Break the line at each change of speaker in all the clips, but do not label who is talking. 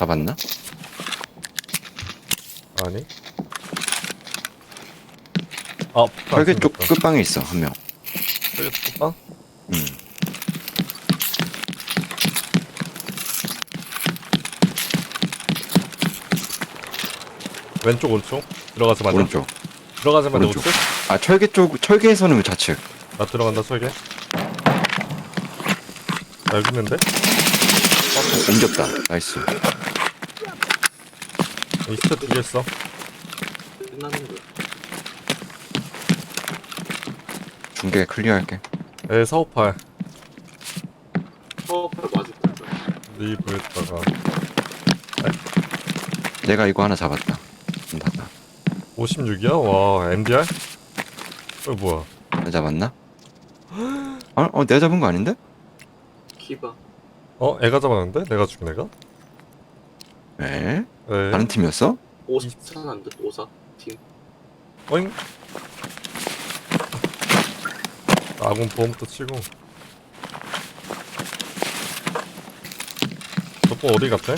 잡았나?
아니. 아,
철개 쪽 끝방에 있어 한 명.
철개 쪽 끝방?
음.
왼쪽 오른쪽? 들어가자마자
오른쪽.
들어가자마자
오른쪽.
오른쪽?
아 철개 쪽 철개에서는 그 좌측.
나 들어간다 철개 있는데?
어, 옮겼다. 나이스.
이 시트 두개 있어
끝나는 거야.
중계 클리어할게.
에 458
파워팔 맞을 거야.
리브에다가
내가 이거 하나 잡았다. 문 닫아.
56이야? 와 MDR? 어 뭐야
내 잡았나? 어, 어 내가 잡은 거 아닌데?
키바.
어? 애가 잡았는데? 내가 죽인 애가?
에?
에
다른 팀이었어?
54 안돼 54 팀.
어잉? 아군 보험부터 치고 저거 어디 갔대?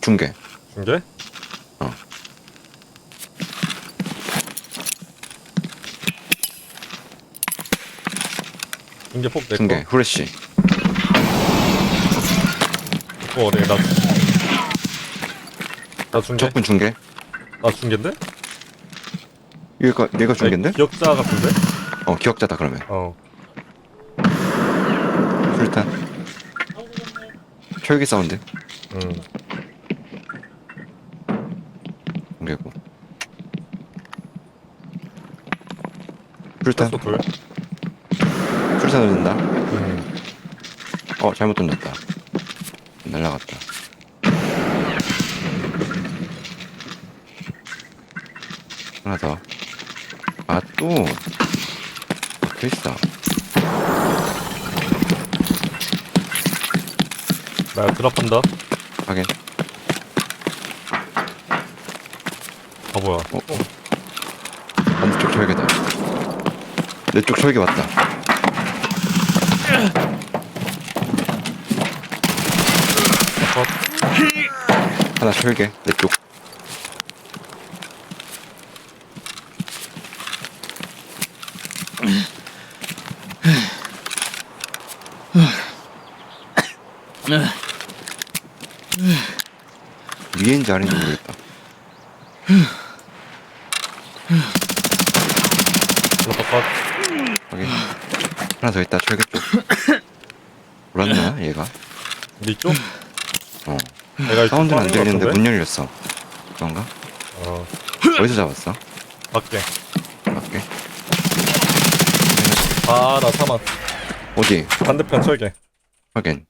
중계.
중계?
어.
중계 폭 내꺼
중계. 후레쉬.
저거 어디 나... 나 중계?
적군 중계.
나 중계인데?
얘가 얘가 중계인데?
아니, 기억자 같은데?
어 기억자다 그러면.
어
술탄. 철기 사운드.
음.
중계고. 술탄.
또 둘?
술탄 넣는다.
음.
어 잘못 던졌다. 날라갔다. 하나 더. 아 또. 박혀 있어.
나 드랍한다
확인.
바보야
어, 어. 반대쪽 철개다. 내 쪽 철개 왔다.
컷
하나 철개. 내 쪽. 위에인지 아닌지 모르겠다.
하나 컷
확인. 하나 더 있다. 철개 쪽. 몰랐나 얘가?
니 쪽?
어.
내가 이쪽
사운드는 안
빠진 것
들리는데
같은데?
문 열렸어. 그런가?
어
어디서 잡았어?
밖에
밖에?
아 나 사망
어디?
반대편 철개
확인.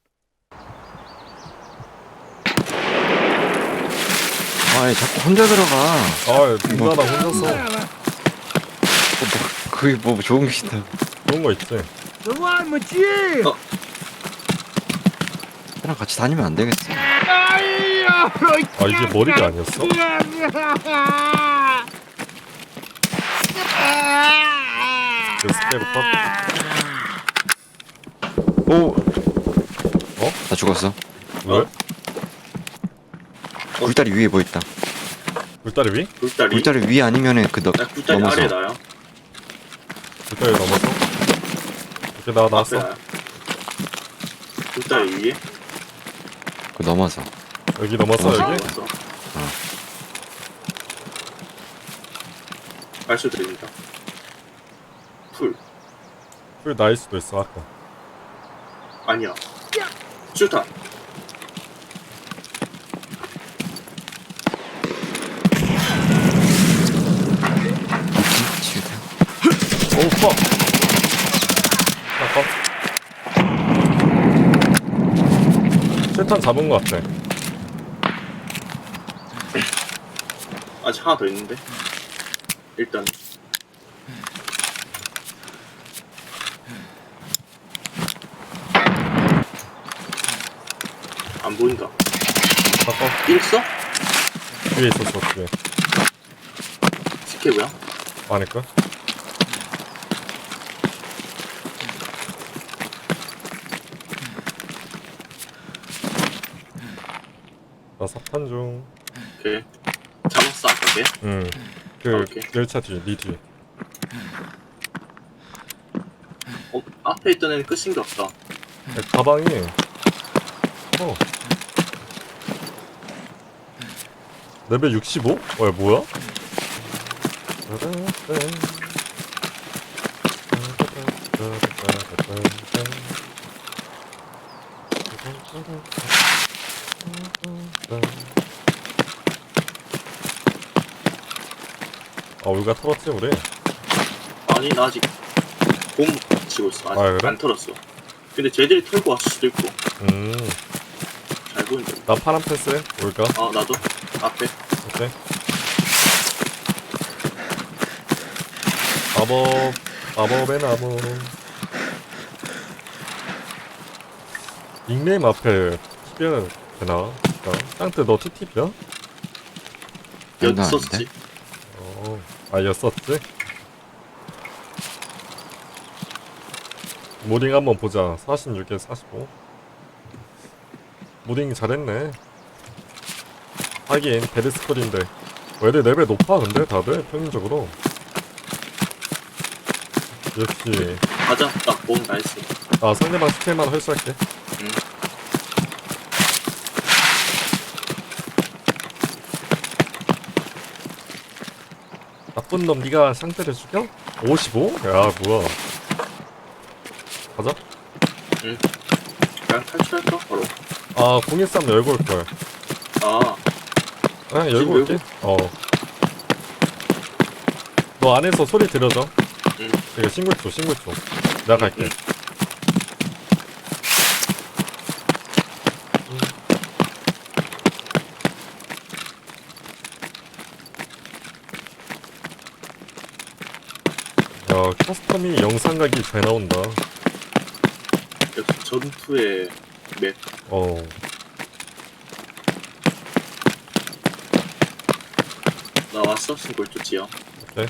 아, 얘 자꾸 혼자 들어가.
아 누나랑 혼자서
뭐, 뭐, 그게 뭐 좋은 게 있다.
그런 거 있지
나랑 같이 다니면 안 되겠어.
아 이게 머리가 아니었어? 그컷
오!
어?
나 죽었어.
왜?
굴다리 위에 뭐 있다.
굴다리 위?
굴다리.
굴다리 위 아니면은 그 너,
야 굴다리
넘어서.
아래 나야.
굴다리 넘어서 이렇게 나 나왔어.
굴다리 위에.
그 넘어서.
여기 넘어서
어,
여기?
왔어. 발소 들립니다. 풀.
풀 나일 수도 있어 아까
아니야. 슈타.
퍽 하나 컷 실탄 잡은 거 같아
아직 하나 더 있는데. 일단. 안 보인다.
컷
있어?
뒤에 있었어 뒤에
스케브야?
아닐까? 나 석탄 중.
오케이. 잡았어 아까 걔?
응. 그
오케이.
열차 뒤, 니 뒤.
어, 앞에 있던 애는 끝인 게 없다.
야, 가방이. 어. 레벨 65? 어, 야, 뭐야? 아, 우리가 털었지, 우리?
아니 나 아직 봄 치고 있어. 아직
아, 그래?
안 털었어. 근데 쟤들이 털고 왔을 수도 있고
음.
잘 보인다.
나 파란 패스해? 올까?
아 나도 앞에
오케이. 마법, 마법의 나무. 닉네임 앞에 TP가 되나? 짱뜨 너 TTP야?
여기
장난
있었지.
어, 아, 였었지? 모딩 한번 보자. 46에 45. 모딩 잘했네. 하긴, 베르스콜인데. 왜 애들 레벨 높아, 근데 다들? 평균적으로. 역시.
가자. 나봄 나이스.
아, 상대방 스킬만 헐수할게.
응.
나쁜 놈 니가 상대를 죽여? 55? 야, 뭐야. 가자.
그냥 탈출할까 바로.
아, 013 열고 올걸.
아
아, 열고
지금
올게. 어. 너 안에서 소리 들려줘.
응.
이거 신고 줘, 신고 줘. 내가 갈게.
응.
야, 커스텀이 영상각이 잘 나온다.
역시 전투의 맵.
어.
나 왔어 신골조지요.
오케이.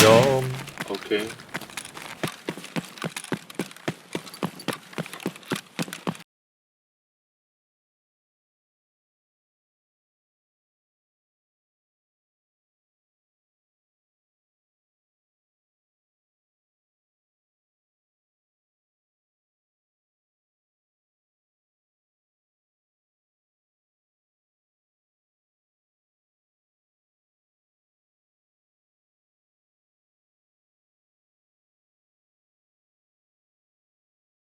점.
오케이.